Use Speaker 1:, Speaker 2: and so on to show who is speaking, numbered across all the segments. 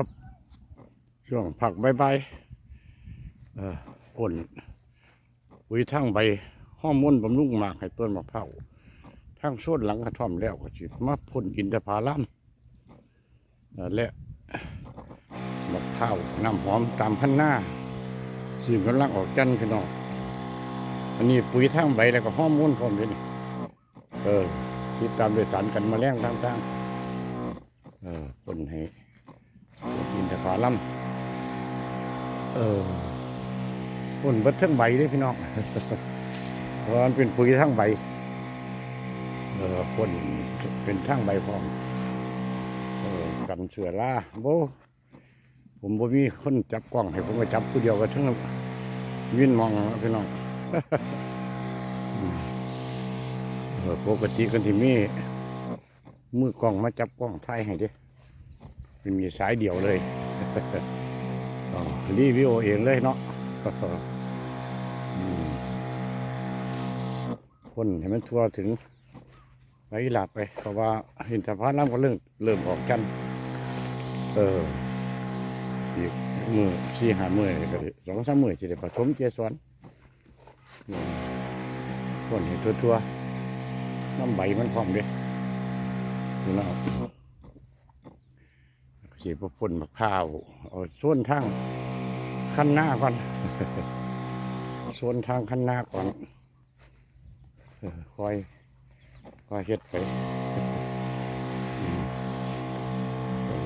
Speaker 1: ครับ ช่วงผักใบใบเอ่อนปุ๋ยทั้งใบห้อมมุนบำรุงหมากให้ต้นมะพร้าวทั้งโซนหลังกระท่อมแล้วก็จิมาพ่นอินทผลัมอ่อและมะพร้าวน้ำหอมตามพันหน้าซึ่งกำลังออกจันทร์พี่น้องอันนี้ปุ๋ยทั้งใบแล้วก็ห้อมมุนพร้อมเลยเออติดตามโดยสารกันมาแรงต่างๆเออพ่นให้ อินทผลัมเออพ่นเบิดทั้งใบเด้พี่น้องเพราะมันเป็นปุ๋ยทั้งใบเออพ่นเป็นทั้งใบพร้อมเออกันเสือล่าโบผมบ่มีคนจับกล้องให้ผมก็จับผู้เดียวก็ทั้งยืนมองพี่น้องปกติกันที่มีมือกล้องมาจับกล้องถ่ายให้เด้ มันมีสายเดี่ยวเลยรีวิวเองเลยเนาะคนให้มันทั่วถึงไปหลาดไปเพราะว่าหินสะพานน้ำก็เริ่มเริ่มออกกัน เอออีกมือสี่หามือก็ดสองสามมือจะได้ผสมเจสวนคนเห็นทั่วๆน้ำใบมันพร้อมเด้ดูแล้ว สีพพ่นมะพร้าวเอาส่วนทางขั้นหน้าก่อนส่วนทางขั้นหน้าก่อนเออคอยคอยเฮ็ดไป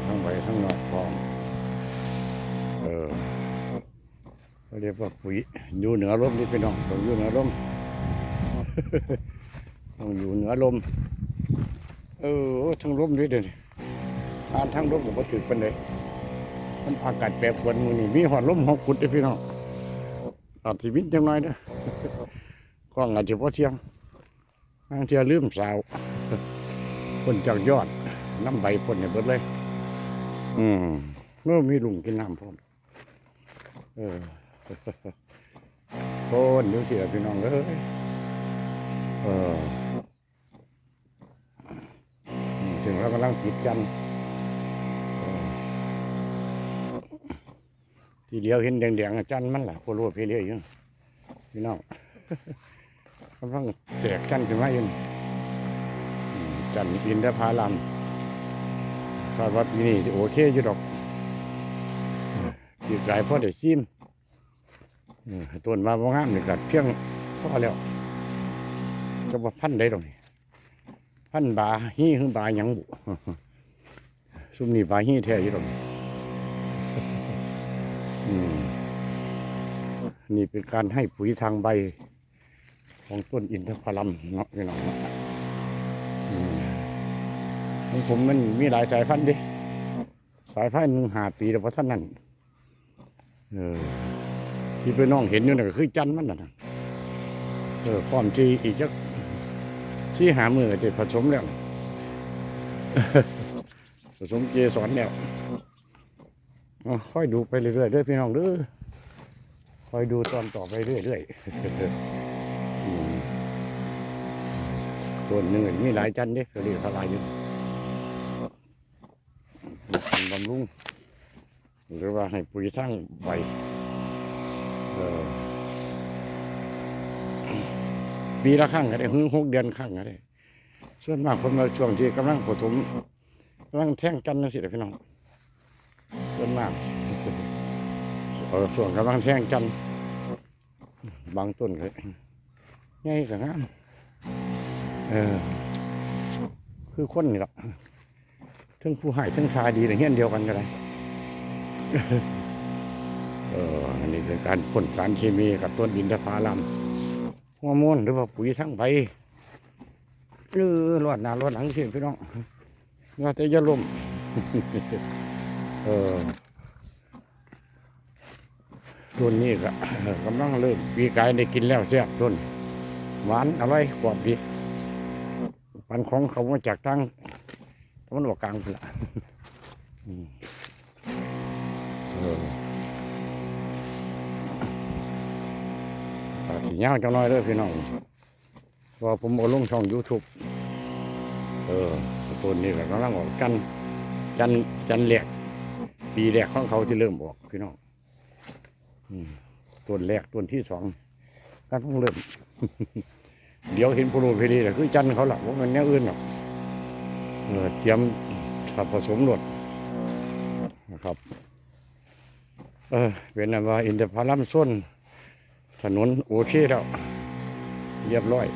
Speaker 1: ทั้งใบทั้งนอกพอมเออเขาเรียกว่าปุ๋ยอยู่เหนือลมนี่พี่น้องต้องอยู่เหนือลมต้องอยู่เหนือลมเออทั้งลมด้วยเดี๋ยว นี้อ่านทั้งลมผมก็ถือเป็นเลยมันอากาศแปรปรวนมือนี่มีหอดลมหอกกุดเลยพี่น้องอาจจะวิ่งจังน้อยนะกล้องอาจจะพอเที่ยงบางเที่ยลืมสาวคนจากยอดน้ำใบพ่นเนี่ยเบิดเลย อืมเมื่อมีลุงกินน้ำพร้อมเออโคนดูสิล่ะพี่น้องเอ้ยเออถึงเรากำลังปิดกัน ทีเดียวเห็นแดงๆอะจันมันแหละโคโรเพเลียอยู่พี่น้องกำลังแตกจันขึ้นมาอยู่จันอินทผลัมคาดว่าปีนี้โอเคอยู่ดอกจีกายพ่อได้ซิมต้นมาบ่งามนี่กัดเพียงพอแล้วจะว่าพันได้ดอกนี่พันบาฮีคือบาหยังบุซุมนี่บาฮีแท้อยู่ดอกนี่อืม นี่เป็นการให้ปุ๋ยทางใบ ของต้นอินทผลัมเนาะพี่น้องของผมมันมีหลายสายพันธุ์ดิสายพันธุ์หนึ่งหาปีแต่พอท่านนั่นเออที่พี่น้องเห็นอยู่น่ะก็คือจันมันน่ะเออพร้อมที่อีกจักที่หามือจะผสมแล้วผสมเกสรแล้ว ค่อยดูไปเรื่อยๆเด้อพี่น้องเด้อคอยดูตอนต่อไปเรื่อยๆอืมต้นหนึ่งมีหลายจันเด้ก็เรียกทลายอยู่เป็นบำรุงหรือว่าให้ปุ๋ยทั้งใบเออปีละครั้งก็ได้หึงหกเดือนครั้งก็ได้ส่วนมากคนมาช่วงที่กำลังผสมกำลังแท่งกันนะสิเด้อพี่น้อง ส่วนมากเออส่วนกำลังแท่งจัน บางต้นเลยง่ายกับงามเออ คือคนนี่หรอกทั้งผู้ให้ทั้งชายดีแต่เงี้ยเดียวกันก็ได้เอออันนี้เป็นการพ่นสารเคมีกับต้นอินทผลัมฮอร์โมนหรือว่าปุ๋ยทั้งใบเออรอดหน้ารอดหลังเสียพี่น้องว่าจะอยาลม เออต้นนี้ก็กำลังเริ่มปีกายได้กินแล้วเสียบต้นหวานอร่อยกรอบดีปันของเขามาจากทางตะวันออกกลางพุ่นละสีย่างจังน้อยเลยพี่น้องพราะว่าผมเอาลงช่องยูทูบเออต้นนี้ก็กำลังออกกัน จันจันเหลียก ปีแรกของเขาที่เริ่มออกพี่น้องต้นแรกต้นที่สองก็ต้องเริ่ม เดี๋ยวเห็นโปรโเพลีแต่คือจันเขาหลักว่ามันแนวอื่นหรอกเออเตรียมถ้าผสมหลดนะครับ เออเป็นอันว่าอินทผลัมส้นถนนโอเคแล้วเรียบร้อย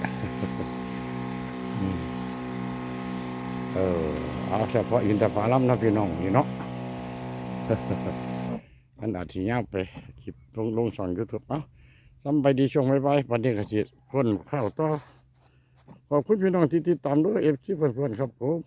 Speaker 1: เออเอาเฉพาะอินทผลัมนะพี่น้องนี่เนาะ มันอาจจะยาไปคลิปลงลงสอนยูทูบเอ้าสำไปดีช่วงไปไปวันนี้ก็สิคนข้าวต่อขอบคุณพี่น้องที่ติดตามด้วยเอฟซีเพื่อนๆครับผม